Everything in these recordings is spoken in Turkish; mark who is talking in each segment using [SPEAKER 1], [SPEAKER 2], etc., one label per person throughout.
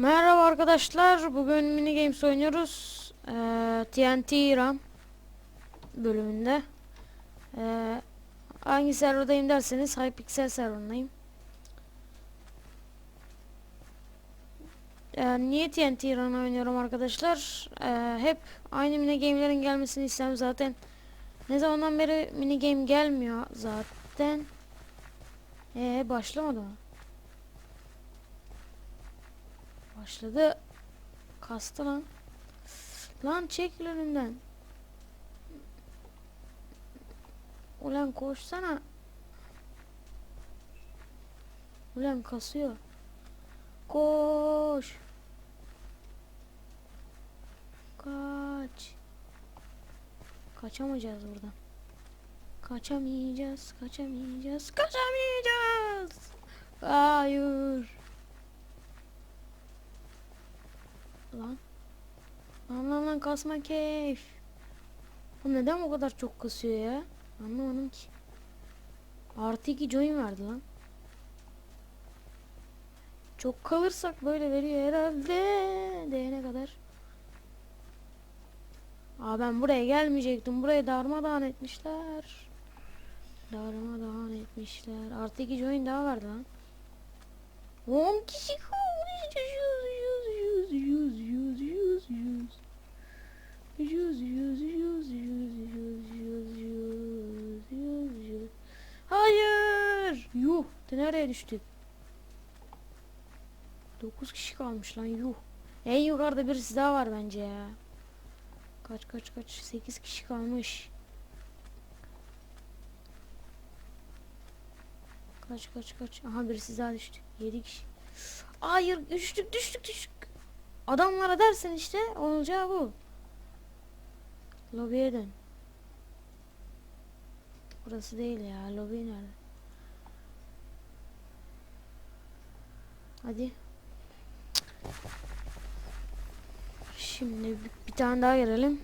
[SPEAKER 1] Merhaba arkadaşlar. Bugün mini games oynuyoruz. Ee, TNT RAM bölümünde. Ee, hangi serverdayım derseniz Hypixel serverındayım. Ee, niye TNT RAM oynuyorum arkadaşlar? Ee, hep aynı mini game'lerin gelmesini istem zaten. Ne zamandan beri mini game gelmiyor zaten. Ee, başlamadı mı? Başladı. Kastı lan. Lan çekil önümden. Ulan koşsana. Ulan kasıyor. Koş. Kaç. Kaçamayacağız buradan. Kaçamayacağız, kaçamayacağız, kaçamayacağız. Hayır. Lan. Lan lan lan kasma keyif. Bu neden bu kadar çok kasıyor ya? Anlamadım ki. Artı iki join verdi lan. Çok kalırsak böyle veriyor herhalde. Değene kadar. Aa ben buraya gelmeyecektim. Burayı darmadağın etmişler. Darmadağın etmişler. Artı iki join daha vardı lan. 10 kişi yüz, yüz, yüz. Yüz, yüz, yüz, yüz, yüz, yüz, yüz, yüz, yüz. Hayır. Yuh. De nereye düştük? 9 kişi kalmış lan yuh. En yukarıda birisi daha var bence ya. Kaç kaç kaç. 8 kişi kalmış. Kaç kaç kaç. Aha birisi daha düştü. 7 kişi. Hayır düştük düştük düştük. Adamlara dersen işte olacağı bu. Lobiye dön. Burası değil ya. Lobi nerede? Hadi. Şimdi bir, tane daha girelim.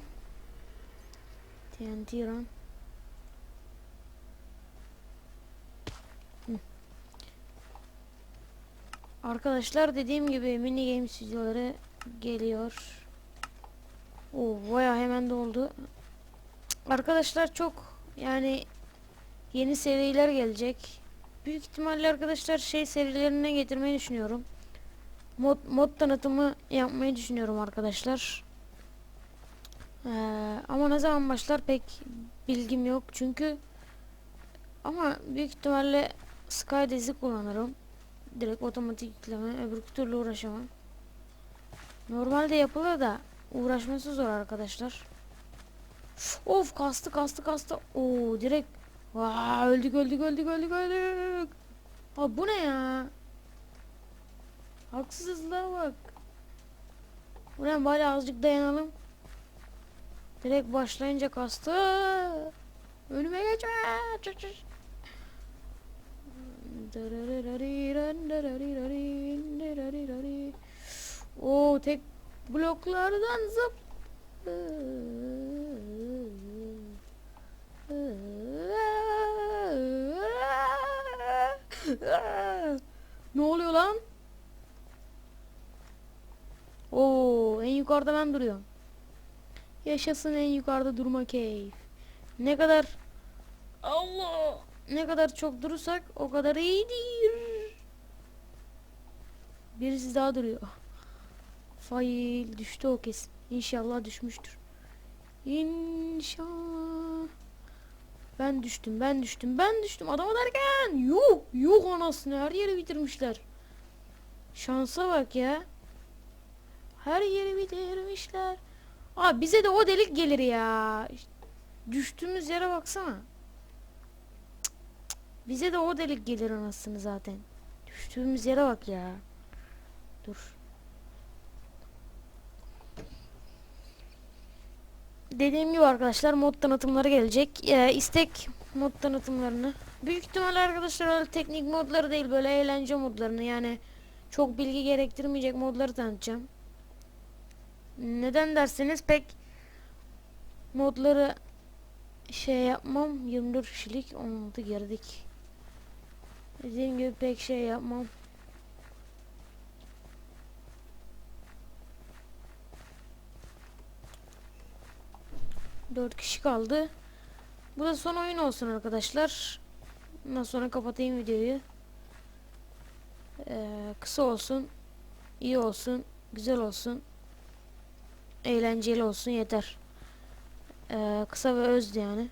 [SPEAKER 1] TNT run. Arkadaşlar dediğim gibi mini games videoları geliyor. O baya hemen doldu. Arkadaşlar çok yani yeni seriler gelecek. Büyük ihtimalle arkadaşlar şey serilerine getirmeyi düşünüyorum. Mod, mod tanıtımı yapmayı düşünüyorum arkadaşlar. Ee, ama ne zaman başlar pek bilgim yok çünkü ama büyük ihtimalle Skydez'i kullanırım. Direkt otomatik yükleme öbür türlü uğraşamam. Normalde yapılır da uğraşması zor arkadaşlar. Of kastı kastı kastı. Oo direkt Vaa öldük öldük öldük öldük öldük. Abi bu ne ya? Haksızlığa bak. Buraya bari azıcık dayanalım. Direkt başlayınca kastı. Önüme geçme. Çık çık. Oo tek bloklardan zıp. ne oluyor lan? Oo, en yukarıda ben duruyorum. Yaşasın en yukarıda durma keyif. Ne kadar Allah ne kadar çok durursak o kadar iyidir. Birisi daha duruyor. Fail düştü o kesin. İnşallah düşmüştür. İnşallah. Ben düştüm, ben düştüm, ben düştüm. Adama derken yuh, yuh anasını her yeri bitirmişler. Şansa bak ya. Her yeri bitirmişler. Abi bize de o delik gelir ya. Düştüğümüz yere baksana. Bize de o delik gelir anasını zaten. Düştüğümüz yere bak ya. Dur. Dediğim gibi arkadaşlar mod tanıtımları gelecek. Ee, istek mod tanıtımlarını. Büyük ihtimalle arkadaşlar teknik modları değil böyle eğlence modlarını yani çok bilgi gerektirmeyecek modları tanıtacağım. Neden derseniz pek modları şey yapmam 24 kişilik 16 girdik. Dediğim gibi pek şey yapmam. 4 kişi kaldı. Bu da son oyun olsun arkadaşlar. Ondan sonra kapatayım videoyu. Ee, kısa olsun. iyi olsun. Güzel olsun. Eğlenceli olsun yeter. Ee, kısa ve öz yani.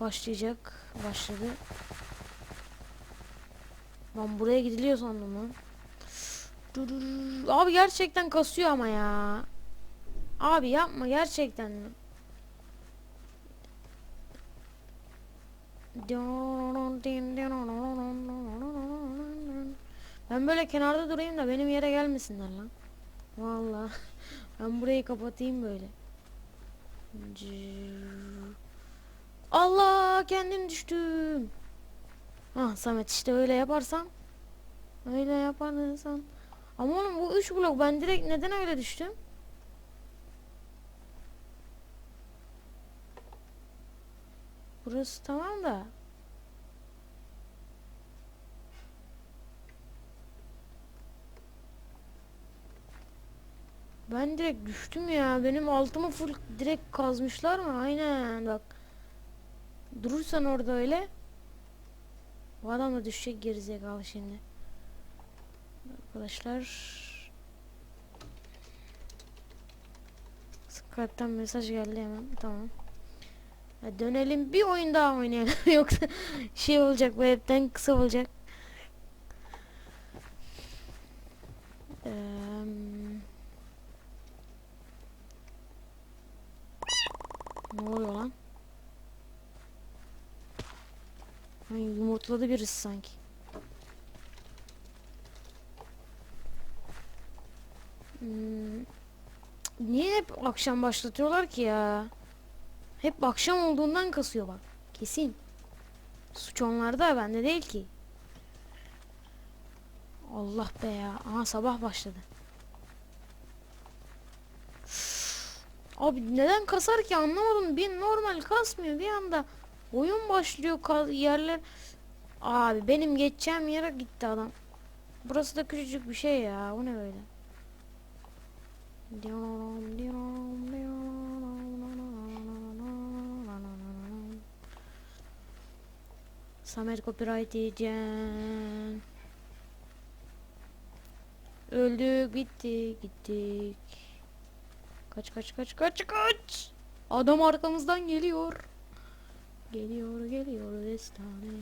[SPEAKER 1] Başlayacak. Başladı. Ben buraya gidiliyor sandım lan. Abi gerçekten kasıyor ama ya. Abi yapma gerçekten. Ben böyle kenarda durayım da benim yere gelmesinler lan. Vallahi ben burayı kapatayım böyle. Allah kendim düştüm. Ah Samet işte öyle yaparsan öyle yaparsan ama oğlum bu 3 blok ben direkt neden öyle düştüm? Burası tamam da Ben direkt düştüm ya. Benim altımı full direkt kazmışlar mı? Aynen bak. Durursan orada öyle. Bu adam da düşecek gerizekalı şimdi. Arkadaşlar. Skype'tan mesaj geldi hemen. Tamam. Ya dönelim bir oyun daha oynayalım. Yoksa şey olacak bu hepten kısa olacak. Eee Ne oluyor lan? Ay, yumurtladı birisi sanki. Hmm. Niye hep akşam başlatıyorlar ki ya? Hep akşam olduğundan kasıyor bak. Kesin. Suç onlarda bende değil ki. Allah be ya. Aha sabah başladı. Abi neden kasar ki anlamadım. Bir normal kasmıyor bir anda. Oyun başlıyor yerler. Abi benim geçeceğim yere gitti adam. Burası da küçücük bir şey ya. O ne böyle? Samet copyright diyeceksin. Öldük bitti gittik. Kaç kaç kaç kaç kaç. Adam arkamızdan geliyor. Geliyor geliyor destane.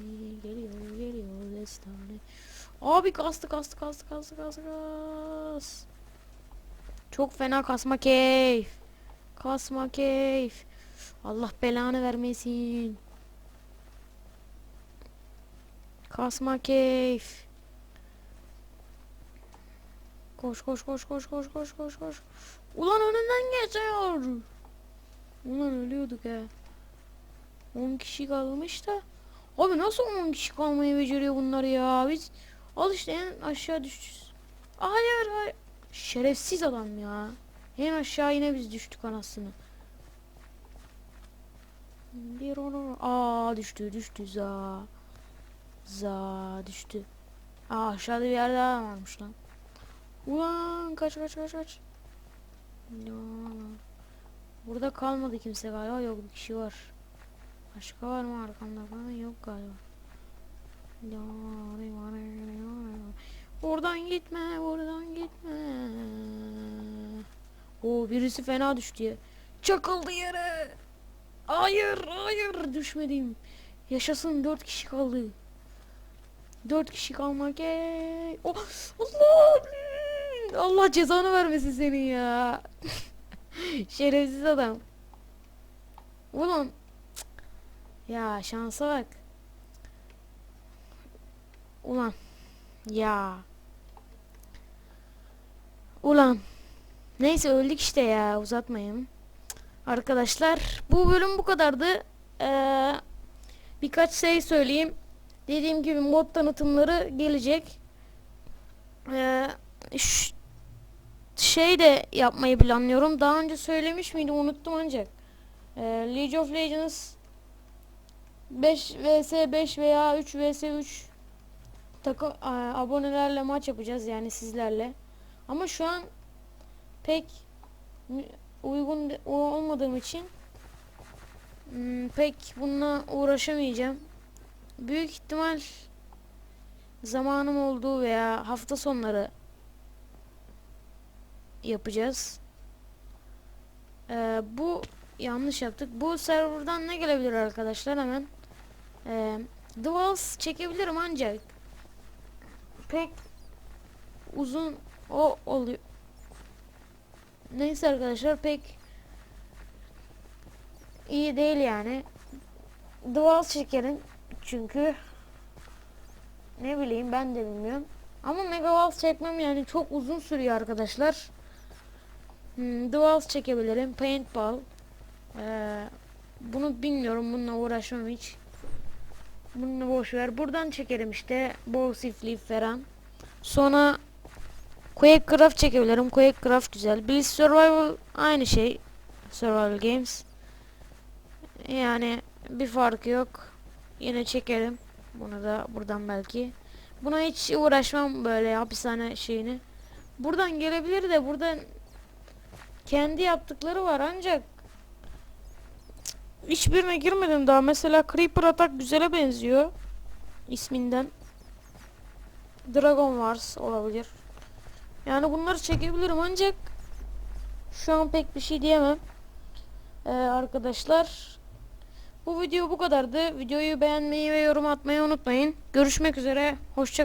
[SPEAKER 1] Geliyor geliyor destane. Abi kastı kastı kastı kastı kastı kas. Çok fena kasma keyif. Kasma keyif. Allah belanı vermesin. Kasma keyif. Koş koş koş koş koş koş koş koş. Ulan önünden geçiyor. Ulan ölüyorduk he. 10 kişi kalmış da. Abi nasıl 10 kişi kalmayı beceriyor bunlar ya? Biz al işte en aşağı düştük. Hayır hayır. Şerefsiz adam ya. En aşağı yine biz düştük anasını. Bir onu aa düştü düştü za. Za düştü. Aa aşağıda bir yerde daha varmış lan. Ulan kaç kaç kaç kaç. Ya. Burada kalmadı kimse galiba. Yok bir kişi var. Başka var mı arkamda falan? Yok galiba. Ya, Buradan gitme, buradan gitme. O birisi fena düştü. Çakıldı yere. Hayır, hayır düşmedim. Yaşasın dört kişi kaldı. Dört kişi kalmak. Ey. Oh, Allah! Allah cezanı vermesin senin ya. Şerefsiz adam. Ulan. Ya şansa bak. Ulan. Ya. Ulan. Neyse öldük işte ya uzatmayayım. Arkadaşlar bu bölüm bu kadardı. Ee, birkaç şey söyleyeyim. Dediğim gibi mod tanıtımları gelecek. Ee, şey de yapmayı planlıyorum. Daha önce söylemiş miydim unuttum ancak. Ee, League of Legends 5 vs 5 veya 3 vs 3 takım abonelerle maç yapacağız yani sizlerle. Ama şu an pek uygun olmadığım için Hmm, pek bununla uğraşamayacağım. Büyük ihtimal zamanım olduğu veya hafta sonları yapacağız. Ee, bu yanlış yaptık. Bu serverdan ne gelebilir arkadaşlar hemen? Ee, The çekebilirim ancak pek uzun o oluyor. Neyse arkadaşlar pek iyi değil yani. The Walls çekerim çünkü ne bileyim ben de bilmiyorum. Ama Mega Walls çekmem yani çok uzun sürüyor arkadaşlar. Hmm, The çekebilirim. Paintball. Ee, bunu bilmiyorum. Bununla uğraşmam hiç. Bunu boş ver. Buradan çekerim işte. Bowsifli falan. Sonra Quakecraft çekebilirim. Quakecraft güzel. Blitz Survival aynı şey. Survival Games. Yani bir farkı yok. Yine çekerim. Bunu da buradan belki. Buna hiç uğraşmam böyle hapishane şeyini. Buradan gelebilir de buradan kendi yaptıkları var ancak hiçbirine girmedim daha. Mesela Creeper Attack güzele benziyor. isminden. Dragon Wars olabilir. Yani bunları çekebilirim ancak şu an pek bir şey diyemem. Ee, arkadaşlar bu video bu kadardı. Videoyu beğenmeyi ve yorum atmayı unutmayın. Görüşmek üzere. Hoşça